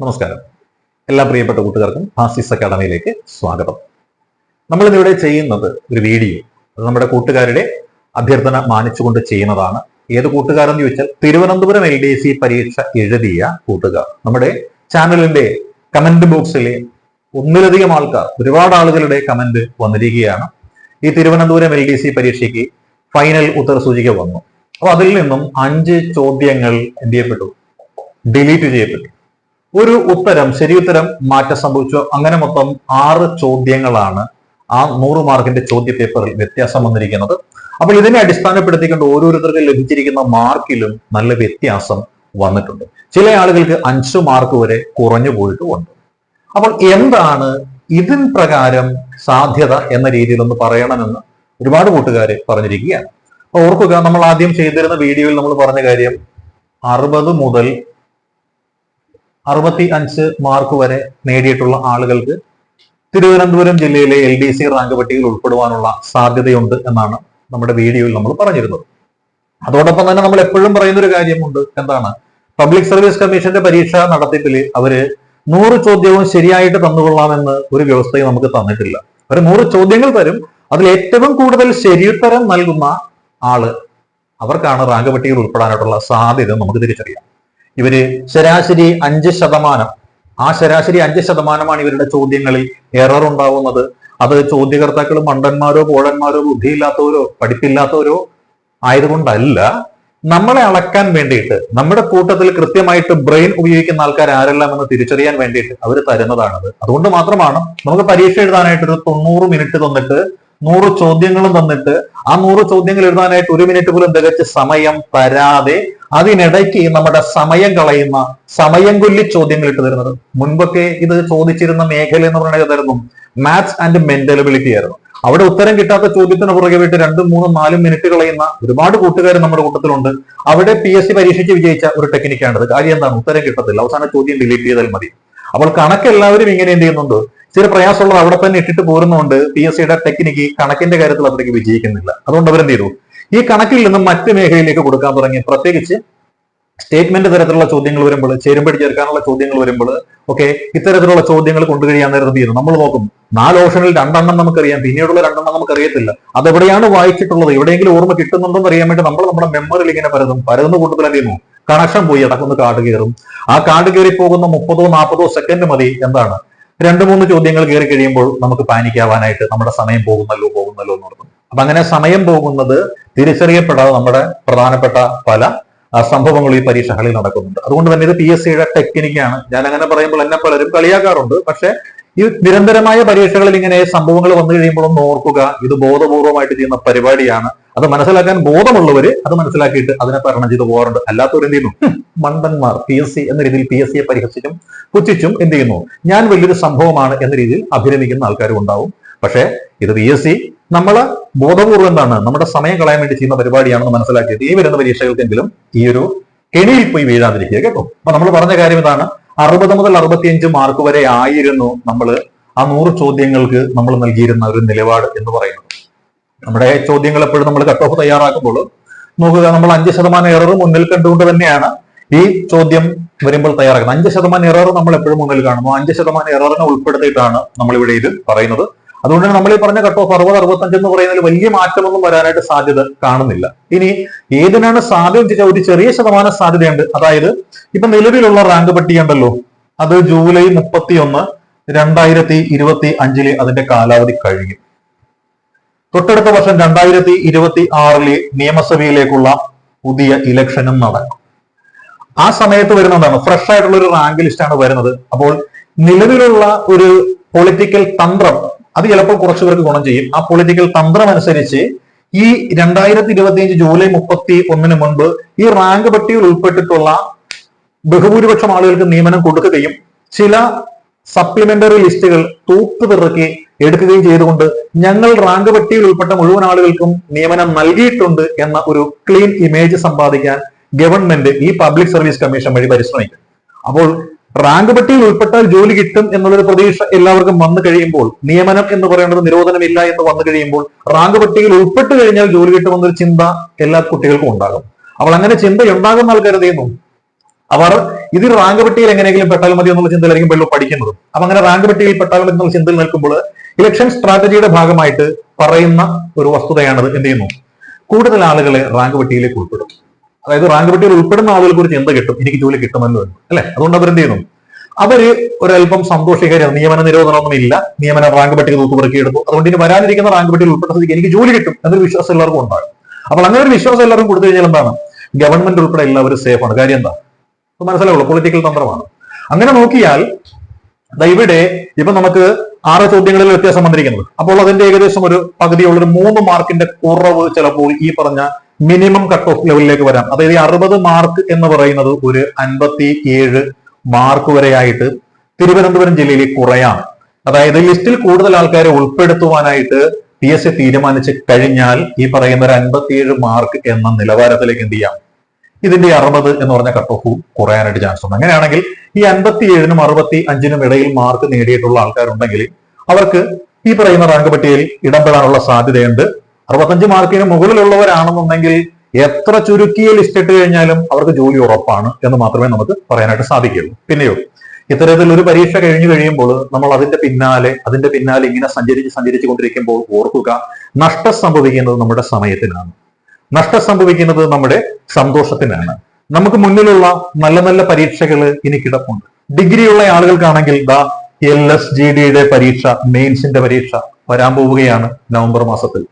നമസ്കാരം. എല്ലാ പ്രിയപ്പെട്ട കൂട്ടുകാർക്കും ഫാസിസ് അക്കാദമിയിലേക്ക് സ്വാഗതം. നമ്മൾ ഇന്നിവിടെ ചെയ്യുന്നത് ഒരു വീഡിയോ. അത് നമ്മുടെ കൂട്ടുകാരുടെ അഭ്യർത്ഥന മാനിച്ചുകൊണ്ട് ചെയ്യുന്നതാണ്. ഏത് കൂട്ടുകാരെന്ന് ചോദിച്ചാൽ തിരുവനന്തപുരം എൽ ഡി സി പരീക്ഷ എഴുതിയ കൂട്ടുകാർ. നമ്മുടെ ചാനലിന്റെ കമന്റ് ബോക്സിലെ ഒന്നിലധികം ആൾക്കാർ ഒരുപാട് ആളുകളുടെ കമന്റ് വന്നിരിക്കുകയാണ്. ഈ തിരുവനന്തപുരം എൽ ഡി സി പരീക്ഷയ്ക്ക് ഫൈനൽ ഉത്തരസൂചിക വന്നു. അപ്പൊ അതിൽ നിന്നും അഞ്ച് ചോദ്യങ്ങൾ എന്ത് ചെയ്യപ്പെട്ടു? ഡിലീറ്റ് ചെയ്യപ്പെട്ടു. ഒരു ഉത്തരം ശരിയുത്തരം മാറ്റം സംഭവിച്ചു. അങ്ങനെ മൊത്തം ആറ് ചോദ്യങ്ങളാണ് ആ നൂറ് മാർക്കിന്റെ ചോദ്യ പേപ്പറിൽ വ്യത്യാസം വന്നിരിക്കുന്നത്. അപ്പോൾ ഇതിനെ അടിസ്ഥാനപ്പെടുത്തിക്കൊണ്ട് ഓരോരുത്തർക്ക് ലഭിച്ചിരിക്കുന്ന മാർക്കിലും നല്ല വ്യത്യാസം വന്നിട്ടുണ്ട്. ചില ആളുകൾക്ക് അഞ്ച് മാർക്ക് വരെ കുറഞ്ഞു പോയിട്ടുമുണ്ട് അപ്പോൾ എന്താണ് ഇതിൻ പ്രകാരം സാധ്യത എന്ന രീതിയിൽ ഒന്ന് പറയണമെന്ന് ഒരുപാട് കൂട്ടുകാർ പറഞ്ഞിരിക്കുകയാണ്. ഓർക്കുക നമ്മൾ ആദ്യം ചെയ്തിരുന്ന വീഡിയോയിൽ നമ്മൾ പറഞ്ഞ കാര്യം അറുപത് മുതൽ അറുപത്തി അഞ്ച് മാർക്ക് വരെ നേടിയിട്ടുള്ള ആളുകൾക്ക് തിരുവനന്തപുരം ജില്ലയിലെ എൽ ഡി സി റാങ്ക് പട്ടികയിൽ ഉൾപ്പെടുവാനുള്ള സാധ്യതയുണ്ട് എന്നാണ് നമ്മുടെ വീഡിയോയിൽ നമ്മൾ പറഞ്ഞിരുന്നത്. അതോടൊപ്പം തന്നെ നമ്മൾ എപ്പോഴും പറയുന്ന ഒരു കാര്യമുണ്ട്. എന്താണ്? പബ്ലിക് സർവീസ് കമ്മീഷന്റെ പരീക്ഷ നടത്തിപ്പിൽ അവർ നൂറ് ചോദ്യവും ശരിയായിട്ട് തന്നുകൊള്ളാമെന്ന് ഒരു വ്യവസ്ഥയും നമുക്ക് തന്നിട്ടില്ല. അവർ നൂറ് ചോദ്യങ്ങൾ തരും. അതിൽ ഏറ്റവും കൂടുതൽ ശരിയുത്തരം നൽകുന്ന ആൾ അവർക്കാണ് റാങ്ക് പട്ടികയിൽ ഉൾപ്പെടാനായിട്ടുള്ള സാധ്യത നമുക്ക് തിരിച്ചറിയാം. ഇവർ ശരാശരി അഞ്ച് ശതമാനം. ആ ശരാശരി അഞ്ച് ശതമാനമാണ് ഇവരുടെ ചോദ്യങ്ങളിൽ എറർ ഉണ്ടാവുന്നത്. അത് ചോദ്യകർത്താക്കൾ മണ്ടന്മാരോ പോഴന്മാരോ ബുദ്ധിയില്ലാത്തവരോ പഠിപ്പില്ലാത്തവരോ ആയതുകൊണ്ടല്ല നമ്മളെ അളക്കാൻ വേണ്ടിയിട്ട് നമ്മുടെ കൂട്ടത്തിൽ കൃത്യമായിട്ട് ബ്രെയിൻ ഉപയോഗിക്കുന്ന ആൾക്കാർ ആരെല്ലാം എന്ന് തിരിച്ചറിയാൻ വേണ്ടിയിട്ട് അവർ തരുന്നതാണത്. അതുകൊണ്ട് മാത്രമാണ് നമുക്ക് പരീക്ഷ എഴുതാനായിട്ട് ഒരു തൊണ്ണൂറ് മിനിറ്റ് തന്നിട്ട് നൂറ് ചോദ്യങ്ങളും തന്നിട്ട് ആ നൂറ് ചോദ്യങ്ങൾ എഴുതാനായിട്ട് ഒരു മിനിറ്റ് പോലും തികച്ച് സമയം തരാതെ അതിനിടയ്ക്ക് നമ്മുടെ സമയം കളയുന്ന സമയം കൊല്ലി ചോദ്യങ്ങൾ ഇട്ട് തരുന്നത്. മുൻപൊക്കെ ഇത് ചോദിച്ചിരുന്ന മേഖല എന്ന് പറയുന്നത് ഇതായിരുന്നു മാത്സ് ആൻഡ് മെന്റലബിലിറ്റി ആയിരുന്നു. അവിടെ ഉത്തരം കിട്ടാത്ത ചോദ്യത്തിന് പുറകെ വിട്ട് രണ്ടും മൂന്നും നാലും മിനിറ്റ് കളയുന്ന ഒരുപാട് കൂട്ടുകാർ നമ്മുടെ കൂട്ടത്തിലുണ്ട്. അവിടെ പി എസ് സി പരീക്ഷയ്ക്ക് വിജയിച്ച ഒരു ടെക്നിക്കാണിത് കാര്യം എന്താണ്? ഉത്തരം കിട്ടത്തില്ല. അവസാന ചോദ്യം ഡിലീറ്റ് ചെയ്താൽ മതി. അപ്പോൾ കണക്ക് എല്ലാവരും ഇങ്ങനെ എന്ത് ചെയ്യുന്നുണ്ട്? ചില പ്രയാസമുള്ളത് അവിടെ തന്നെ ഇട്ടിട്ട് പോരുന്നതുകൊണ്ട് പി എസ് സിയുടെ ടെക്നിക്ക് കണക്കിന്റെ കാര്യത്തിൽ അത്രയ്ക്ക് വിജയിക്കുന്നില്ല. അതുകൊണ്ട് അവരെന്ത് ചെയ്തു? ഈ കണക്കിൽ നിന്നും മറ്റ് മേഖലയിലേക്ക് കൊടുക്കാൻ തുടങ്ങി. പ്രത്യേകിച്ച് സ്റ്റേറ്റ്മെന്റ് തരത്തിലുള്ള ചോദ്യങ്ങൾ വരുമ്പോൾ ചേരുമ്പടി ചേർക്കാനുള്ള ചോദ്യങ്ങൾ വരുമ്പോൾ ഓക്കെ ഇത്തരത്തിലുള്ള ചോദ്യങ്ങൾ കൊണ്ടുകഴിയാൻ നേരം തീരും നമ്മൾ നോക്കും നാല് ഓപ്ഷനിൽ രണ്ടെണ്ണം നമുക്കറിയാം. പിന്നീടുള്ള രണ്ടെണ്ണം നമുക്കറിയത്തില്ല. അതെവിടെയാണ് വായിച്ചിട്ടുള്ളത്? എവിടെയെങ്കിലും ഓർമ്മ കിട്ടുന്നുണ്ടോ എന്ന് അറിയാൻ വേണ്ടി നമ്മൾ നമ്മുടെ മെമ്മറിയിൽ ഇങ്ങനെ പരതും. പരതുന്ന കൂട്ടത്തിൽ ചെയ്യുന്നു? കണക്ഷൻ പോയി അടക്കുന്ന കാട് കയറും. ആ കാട് കയറി പോകുന്ന മുപ്പതോ നാൽപ്പതോ സെക്കൻഡ് മതി. എന്താണ്? രണ്ട് മൂന്ന് ചോദ്യങ്ങൾ കയറി കഴിയുമ്പോൾ നമുക്ക് പാനിക്കാവാനായിട്ട് നമ്മുടെ സമയം പോകുന്നല്ലോ പോകുന്നല്ലോ എന്ന് ഓർക്കും അപ്പൊ അങ്ങനെ സമയം പോകുന്നത് തിരിച്ചറിയപ്പെടാതെ നമ്മുടെ പ്രധാനപ്പെട്ട പല സംഭവങ്ങൾ ഈ പരീക്ഷകളിൽ നടക്കുന്നുണ്ട്. അതുകൊണ്ട് തന്നെ ഇത് പി എസ് സിയുടെ ടെക്നിക്കാണ്. ഞാൻ അങ്ങനെ പറയുമ്പോൾ എന്നെ പലരും കളിയാക്കാറുണ്ട്. പക്ഷെ ഈ നിരന്തരമായ പരീക്ഷകളിൽ ഇങ്ങനെ സംഭവങ്ങൾ വന്നു കഴിയുമ്പോൾ ഒന്ന് ഓർക്കുക. ഇത് ബോധപൂർവമായിട്ട് ചെയ്യുന്ന പരിപാടിയാണ്. അത് മനസ്സിലാക്കാൻ ബോധമുള്ളവര് അത് മനസ്സിലാക്കിയിട്ട് അതിനെ തരണം ചെയ്ത് പോകാറുണ്ട്. അല്ലാത്തവർ എന്ത് ചെയ്യുന്നു? "ഹും, മണ്ടന്മാർ പി എസ് സി എന്ന രീതിയിൽ പി എസ് സിയെ പരിഹസിച്ചും പുച്ഛിച്ചും എന്ത് ചെയ്യുന്നു? ഞാൻ വലിയൊരു സംഭവമാണ് എന്ന രീതിയിൽ അഭിരമിക്കുന്ന ആൾക്കാരും ഉണ്ടാവും. പക്ഷേ ഇത് പി എസ് സി നമ്മൾ ബോധപൂർവം എന്താണ് നമ്മുടെ സമയം കളയാൻ വേണ്ടി ചെയ്യുന്ന പരിപാടിയാണെന്ന് മനസ്സിലാക്കിയത് ഈ വരുന്ന പരീക്ഷകൾക്കെങ്കിലും ഈ ഒരു കെണിയിൽ പോയി വീഴാതിരിക്കുക കേട്ടോ. അപ്പൊ നമ്മൾ പറഞ്ഞ കാര്യം ഇതാണ്. അറുപത് മുതൽ അറുപത്തിയഞ്ച് മാർക്ക് വരെ ആയിരുന്നു നമ്മൾ ആ നൂറ് ചോദ്യങ്ങൾക്ക് നമ്മൾ നൽകിയിരുന്ന ഒരു നിലപാട് എന്ന് പറയുന്നത്. നമ്മുടെ ചോദ്യങ്ങൾ എപ്പോഴും നമ്മൾ കട്ട് ഓഫ് തയ്യാറാക്കുമ്പോൾ നോക്കുക നമ്മൾ അഞ്ച് ശതമാനം എറർ മുന്നിൽ കണ്ടുകൊണ്ട് തന്നെയാണ് ഈ ചോദ്യം വരുമ്പോൾ തയ്യാറാക്കുന്നത്. അഞ്ച് ശതമാനം എറർ നമ്മൾ എപ്പോഴും മുന്നിൽ കാണുന്നു. അഞ്ച് ശതമാനം എററിനെ ഉൾപ്പെടുത്തിയിട്ടാണ് നമ്മൾ ഇവിടെ ഇത് പറയുന്നത്. അതുകൊണ്ട് നമ്മൾ ഈ പറഞ്ഞ കട്ട് ഓഫ് അറുപത് അറുപത്തഞ്ച് എന്ന് പറയുന്നതിൽ വലിയ മാറ്റമൊന്നും വരാനായിട്ട് സാധ്യത കാണുന്നില്ല. ഇനി ഏതിനാണ് സാധ്യത വെച്ചാൽ ഒരു ചെറിയ ശതമാനം സാധ്യതയുണ്ട്. അതായത് ഇപ്പൊ നിലവിലുള്ള റാങ്ക് പട്ടിക ഉണ്ടല്ലോ അത് ജൂലൈ മുപ്പത്തി ഒന്ന് രണ്ടായിരത്തി ഇരുപത്തി അഞ്ചിൽ അതിന്റെ കാലാവധി കഴിഞ്ഞു. തൊട്ടടുത്ത വർഷം രണ്ടായിരത്തി ഇരുപത്തി ആറിൽ നിയമസഭയിലേക്കുള്ള പുതിയ ഇലക്ഷനും നടക്കും. ആ സമയത്ത് വരുന്നതാണ് ഫ്രഷ് ആയിട്ടുള്ള ഒരു റാങ്ക് ലിസ്റ്റാണ് വരുന്നത്. അപ്പോൾ നിലവിലുള്ള ഒരു പൊളിറ്റിക്കൽ തന്ത്രം അത് ചിലപ്പോൾ കുറച്ചു പേർക്ക് ഗുണം ചെയ്യും. ആ പൊളിറ്റിക്കൽ തന്ത്രം അനുസരിച്ച് ഈ രണ്ടായിരത്തി ഇരുപത്തിയഞ്ച് ജൂലൈ മുപ്പത്തി ഒന്നിന് മുൻപ് ഈ റാങ്ക് പട്ടികയിൽ ഉൾപ്പെട്ടിട്ടുള്ള ബഹുഭൂരിപക്ഷം ആളുകൾക്ക് നിയമനം കൊടുക്കുകയും ചില സപ്ലിമെന്ററി ലിസ്റ്റുകൾ തൂത്തുപിറക്കി എടുക്കുകയും ചെയ്തുകൊണ്ട് ഞങ്ങൾ റാങ്ക് പട്ടികയിൽ ഉൾപ്പെട്ട മുഴുവൻ ആളുകൾക്കും നിയമനം നൽകിയിട്ടുണ്ട് എന്ന ഒരു ക്ലീൻ ഇമേജ് സമ്പാദിക്കാൻ ഗവൺമെന്റ് ഈ പബ്ലിക് സർവീസ് കമ്മീഷൻ വഴി പരിശ്രമിക്കും. അപ്പോൾ റാങ്ക് പട്ടിയിൽ ഉൾപ്പെട്ടാൽ ജോലി കിട്ടും എന്നുള്ളൊരു പ്രതീക്ഷ എല്ലാവർക്കും വന്നു കഴിയുമ്പോൾ നിയമനം എന്ന് പറയുന്നത് നിരോധനമില്ല എന്ന് വന്നു കഴിയുമ്പോൾ റാങ്ക് പട്ടികയിൽ ഉൾപ്പെട്ട് കഴിഞ്ഞാൽ ജോലി കിട്ടുമെന്നൊരു ചിന്ത എല്ലാ കുട്ടികൾക്കും ഉണ്ടാകും. അവൾ അങ്ങനെ ചിന്ത ഉണ്ടാകുന്ന ആൾക്കാർ ചെയ്യുന്നു? അവർ ഇത് റാങ്ക് പട്ടികയിൽ എങ്ങനെയെങ്കിലും പെട്ടാൽ മതി എന്നുള്ള ചിന്തയിലായിരിക്കും വെള്ളം പഠിക്കുന്നത്. അപ്പൊ അങ്ങനെ റാങ്ക് പട്ടികയിൽ പെട്ടാൽ മതി എന്നുള്ള ചിന്തയിൽ നിൽക്കുമ്പോൾ ഇലക്ഷൻ സ്ട്രാറ്റജിയുടെ ഭാഗമായിട്ട് പറയുന്ന ഒരു വസ്തുതയാണത് എന്ത് ചെയ്യുന്നു? കൂടുതൽ ആളുകളെ റാങ്ക് പട്ടികയിലേക്ക് ഉൾപ്പെടും അതായത് റാങ്ക് പട്ടികയിൽ ഉൾപ്പെടുന്ന ആളുകൾക്ക് ഒരു ചിന്ത കിട്ടും എനിക്ക് ജോലി കിട്ടുമല്ലോ എന്ന് അല്ലെ? അതുകൊണ്ട് അവർ എന്ത് ചെയ്യുന്നു? അവർ ഒരല്പം സന്തോഷിക്കാരും നിയമന നിരോധനമൊന്നും ഇല്ല. നിയമന റാങ്ക് പട്ടിക തൂത്തുപറക്കിയെടുത്തു അതുകൊണ്ട് ഇനി വരാനിരിക്കുന്ന റാങ്ക് പട്ടികയിൽ ഉൾപ്പെട്ട എനിക്ക് ജോലി കിട്ടും എന്നൊരു വിശ്വാസം എല്ലാവർക്കും ഉണ്ടാകും. അപ്പോൾ അങ്ങനെ ഒരു വിശ്വാസം എല്ലാവർക്കും കൊടുത്തു കഴിഞ്ഞാൽ എന്താണ്? ഗവൺമെന്റ് ഉൾപ്പെടെ എല്ലാവരും സേഫ് ആണ്. കാര്യം എന്താ? മനസ്സിലാവുള്ളൂ പൊളിറ്റിക്കൽ തന്ത്രമാണ് അങ്ങനെ നോക്കിയാൽ ഇവിടെ ഇപ്പൊ നമുക്ക് ആറ് ചോദ്യങ്ങളിൽ വ്യത്യാസം വന്നിരിക്കുന്നത്. അപ്പോൾ അതിന്റെ ഏകദേശം ഒരു പകുതിയുള്ള ഒരു മൂന്ന് മാർക്കിന്റെ കുറവ് ചിലപ്പോൾ ഈ പറഞ്ഞ മിനിമം കട്ട് ഓഫ് ലെവലിലേക്ക് വരാം. അതായത് ഈ അറുപത് മാർക്ക് എന്ന് പറയുന്നത് ഒരു അൻപത്തി ഏഴ് മാർക്ക് വരെയായിട്ട് തിരുവനന്തപുരം ജില്ലയിൽ കുറയാണ്. അതായത് ലിസ്റ്റിൽ കൂടുതൽ ആൾക്കാരെ ഉൾപ്പെടുത്തുവാനായിട്ട് പി എസ് സി തീരുമാനിച്ച് കഴിഞ്ഞാൽ ഈ പറയുന്ന ഒരു അൻപത്തിയേഴ് മാർക്ക് എന്ന നിലവാരത്തിലേക്ക് എന്ത് ചെയ്യാം? ഇതിന്റെ അറുപത് എന്ന് പറഞ്ഞ കട്ട് ഓഫ് കുറയാനായിട്ട് ചാൻസ് ഉണ്ട്. അങ്ങനെയാണെങ്കിൽ ഈ അൻപത്തി ഏഴിനും അറുപത്തി അഞ്ചിനും ഇടയിൽ മാർക്ക് നേടിയിട്ടുള്ള ആൾക്കാരുണ്ടെങ്കിൽ അവർക്ക് ഈ പറയുന്ന റാങ്ക് പട്ടികയിൽ ഇടം ഇടംപെടാനുള്ള സാധ്യതയുണ്ട്. അറുപത്തഞ്ച് മാർക്കിന് മുകളിലുള്ളവരാണെന്നുണ്ടെങ്കിൽ എത്ര ചുരുക്കിയ ലിസ്റ്റ് ഇട്ട് കഴിഞ്ഞാലും അവർക്ക് ജോലി ഉറപ്പാണ് എന്ന് മാത്രമേ നമുക്ക് പറയാനായിട്ട് സാധിക്കുള്ളൂ പിന്നെയോ ഇത്തരത്തിൽ ഒരു പരീക്ഷ കഴിഞ്ഞു കഴിയുമ്പോൾ നമ്മൾ അതിന്റെ പിന്നാലെ അതിന്റെ പിന്നാലെ ഇങ്ങനെ സഞ്ചരിച്ച് സഞ്ചരിച്ചു കൊണ്ടിരിക്കുമ്പോൾ ഓർക്കുക നഷ്ടം സംഭവിക്കുന്നത് നമ്മുടെ സമയത്തിനാണ്. നഷ്ടം സംഭവിക്കുന്നത് നമ്മുടെ സന്തോഷത്തിനാണ്. നമുക്ക് മുന്നിലുള്ള നല്ല നല്ല പരീക്ഷകൾ ഇനി കിടപ്പുണ്ട്. ഡിഗ്രിയുള്ള ആളുകൾക്കാണെങ്കിൽ ദാ എൽ എസ് ജി ഡിയുടെ പരീക്ഷ മെയിൻസിന്റെ പരീക്ഷ വരാൻ പോവുകയാണ് നവംബർ മാസത്തിൽ.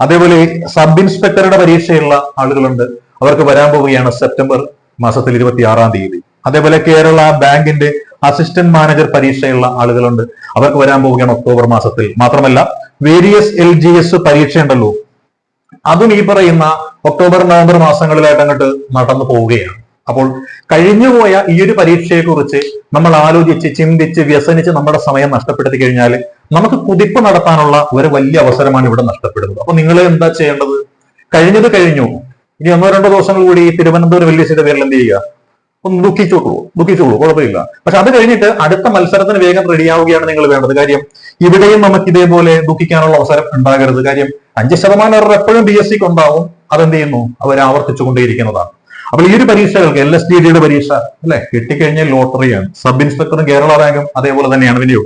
അതേപോലെ സബ് ഇൻസ്പെക്ടറുടെ പരീക്ഷയുള്ള ആളുകളുണ്ട്. അവർക്ക് വരാൻ പോവുകയാണ് സെപ്റ്റംബർ മാസത്തിൽ ഇരുപത്തി ആറാം തീയതി. അതേപോലെ കേരള ബാങ്കിന്റെ അസിസ്റ്റന്റ് മാനേജർ പരീക്ഷയുള്ള ആളുകളുണ്ട്. അവർക്ക് വരാൻ പോവുകയാണ് ഒക്ടോബർ മാസത്തിൽ. മാത്രമല്ല വേരിയസ് എൽ ജി എസ് പരീക്ഷ ഉണ്ടല്ലോ അതും ഈ പറയുന്ന ഒക്ടോബർ നവംബർ മാസങ്ങളിലായിട്ട് അങ്ങോട്ട് നടന്നു പോവുകയാണ്. അപ്പോൾ കഴിഞ്ഞുപോയ ഈ ഒരു പരീക്ഷയെ കുറിച്ച് നമ്മൾ ആലോചിച്ച് ചിന്തിച്ച് വ്യസനിച്ച് നമ്മുടെ സമയം നഷ്ടപ്പെടുത്തി കഴിഞ്ഞാൽ നമുക്ക് കുതിപ്പ് നടത്താനുള്ള ഒരു വലിയ അവസരമാണ് ഇവിടെ നഷ്ടപ്പെടുന്നത്. അപ്പൊ നിങ്ങൾ എന്താ ചെയ്യേണ്ടത്? കഴിഞ്ഞത് കഴിഞ്ഞു. ഇനി ഒന്നോ രണ്ടോ ദിവസങ്ങൾ കൂടി ഈ തിരുവനന്തപുരം വെല്ലിസിയുടെ പേരിൽ എന്ത് ചെയ്യുക? ഒന്ന് ദുഃഖിച്ചോളൂ ദുഃഖിച്ചോളൂ കുഴപ്പമില്ല. പക്ഷെ അത് കഴിഞ്ഞിട്ട് അടുത്ത മത്സരത്തിന് വേഗം റെഡിയാവുകയാണ് നിങ്ങൾ വേണ്ടത്. കാര്യം ഇവിടെയും നമുക്ക് ഇതേപോലെ ദുഃഖിക്കാനുള്ള അവസരം ഉണ്ടാകരുത്. കാര്യം അഞ്ച് ശതമാനം എപ്പോഴും ബി എസ് സിക്ക് ഉണ്ടാവും. അതെന്ത് ചെയ്യുന്നു? അവർ ആവർത്തിച്ചുകൊണ്ടേയിരിക്കുന്നതാണ്. അപ്പോൾ ഈ ഒരു പരീക്ഷകൾക്ക് എൽ എസ് ഡി ഡിയുടെ പരീക്ഷ അല്ലെ കിട്ടിക്കഴിഞ്ഞാൽ ലോട്ടറിയാണ്. സബ് ഇൻസ്പെക്ടറും കേരള ബാങ്കും അതേപോലെ തന്നെയാണ് വിനിയോ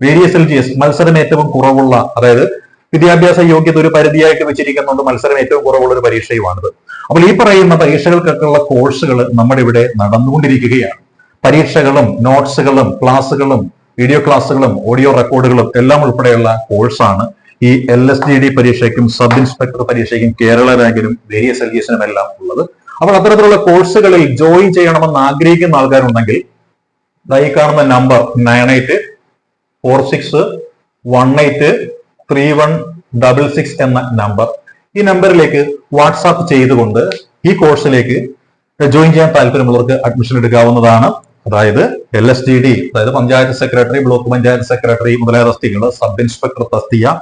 വേരിയസ് എൽ ജി എസ് മത്സരം ഏറ്റവും കുറവുള്ള അതായത് വിദ്യാഭ്യാസ യോഗ്യത ഒരു പരിധിയായിട്ട് വെച്ചിരിക്കുന്നുണ്ട് മത്സരം ഏറ്റവും കുറവുള്ള ഒരു പരീക്ഷയുമാണിത്. അപ്പോൾ ഈ പറയുന്ന പരീക്ഷകൾക്കൊക്കെയുള്ള കോഴ്സുകൾ നമ്മുടെ ഇവിടെ നടന്നുകൊണ്ടിരിക്കുകയാണ്. പരീക്ഷകളും നോട്ട്സുകളും ക്ലാസ്സുകളും വീഡിയോ ക്ലാസ്സുകളും ഓഡിയോ റെക്കോർഡുകളും എല്ലാം ഉൾപ്പെടെയുള്ള കോഴ്സാണ് ഈ എൽ എസ് ഡി ഡി പരീക്ഷയ്ക്കും സബ് ഇൻസ്പെക്ടർ പരീക്ഷയ്ക്കും കേരള ബാങ്കിനും വേരിയസ് എൽ ജി എസിനും എല്ലാം ഉള്ളത്. അപ്പോൾ അത്തരത്തിലുള്ള കോഴ്സുകളിൽ ജോയിൻ ചെയ്യണമെന്ന് ആഗ്രഹിക്കുന്ന ആൾക്കാരുണ്ടെങ്കിൽ ഈ കാണുന്ന number nine eight four six one eight three one double six എന്ന നമ്പർ. ഈ നമ്പറിലേക്ക് വാട്സാപ്പ് ചെയ്തുകൊണ്ട് ഈ കോഴ്സിലേക്ക് ജോയിൻ ചെയ്യാൻ താല്പര്യമുള്ളവർക്ക് അഡ്മിഷൻ എടുക്കാവുന്നതാണ്. അതായത് എൽ എസ് ഡി ഡി അതായത് panchayat secretary block panchayat secretary മുതലായ തസ്തികൾ സബ് ഇൻസ്പെക്ടർ തസ്തിക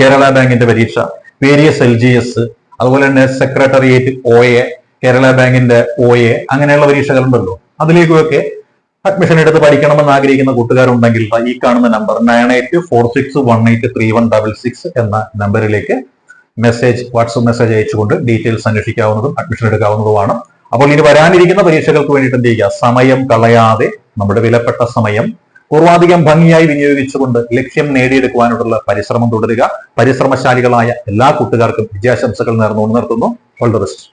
കേരള ബാങ്കിന്റെ പരീക്ഷ വേരിയസ് എൽ ജി എസ് അതുപോലെ തന്നെ സെക്രട്ടറിയേറ്റ് ഒ എ കേരള ബാങ്കിന്റെ ഒ എ അങ്ങനെയുള്ള പരീക്ഷകളുണ്ടല്ലോ. അതിലേക്കൊക്കെ അഡ്മിഷൻ എടുത്ത് പഠിക്കണമെന്ന് ആഗ്രഹിക്കുന്ന കൂട്ടുകാരുണ്ടെങ്കിൽ ഈ കാണുന്ന number nine eight four six one eight three one double six എന്ന നമ്പറിലേക്ക് മെസ്സേജ് വാട്സപ്പ് മെസ്സേജ് അയച്ചുകൊണ്ട് ഡീറ്റെയിൽസ് അന്വേഷിക്കാവുന്നതും അഡ്മിഷൻ എടുക്കാവുന്നതുമാണ്. അപ്പോൾ ഇനി വരാനിരിക്കുന്ന പരീക്ഷകൾക്ക് വേണ്ടിയിട്ട് എന്ത് ചെയ്യുക? സമയം കളയാതെ നമ്മുടെ വിലപ്പെട്ട സമയം പൂർവാധികം ഭംഗിയായി വിനിയോഗിച്ചുകൊണ്ട് ലക്ഷ്യം നേടിയെടുക്കുവാനുള്ള പരിശ്രമം തുടരുക. പരിശ്രമശാലികളായ എല്ലാ കൂട്ടുകാർക്കും വിജയാശംസകൾ നേർന്നുകൊണ്ട് നിർത്തുന്നു. All the best